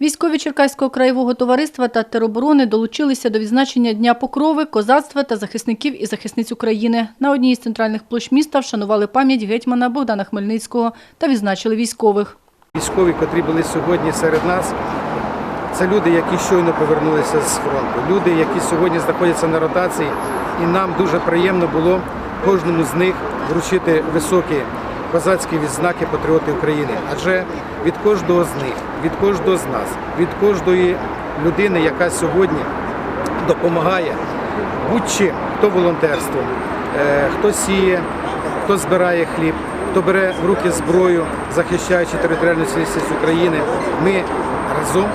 Військові Черкаського краєвого товариства та тероборони долучилися до відзначення Дня покрови, козацтва та захисників і захисниць України. На одній із центральних площ міста вшанували пам'ять гетьмана Богдана Хмельницького та відзначили військових. Військові, котрі були сьогодні серед нас, це люди, які щойно повернулися з фронту. Люди, які сьогодні знаходяться на ротації, і нам дуже приємно було кожному з них вручити високі козацькі відзнаки патріоти України. Адже від кожного з них, від кожного з нас, від кожної людини, яка сьогодні допомагає будь-чим, хто волонтерством, е, хто сіє, хто збирає хліб, хто бере в руки зброю, захищаючи територіальну цілісність України. Ми разом,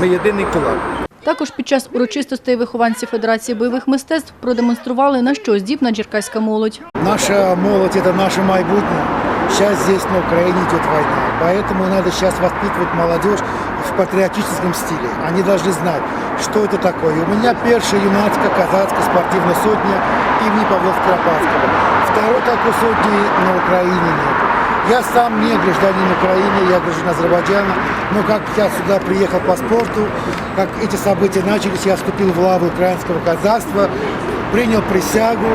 ми єдиний кулак. Також під час урочистостей вихованці Федерації бойових мистецтв продемонстрували, на що здібна черкаська молодь. Наша молодь – это наше майбутнее. Сейчас здесь на Украине идет война. Поэтому надо сейчас воспитывать молодежь в патриотическом стиле. Они должны знать, что это такое. У меня первая юнацкая казацкая спортивная сотня имени Павла Скоропадского. Второй такой сотни на Украине нет. Я сам не гражданин Украины, я гражданин Азербайджана. Но как я сюда приехал по спорту, как эти события начались, я вступил в лаву украинского казахства, принял присягу.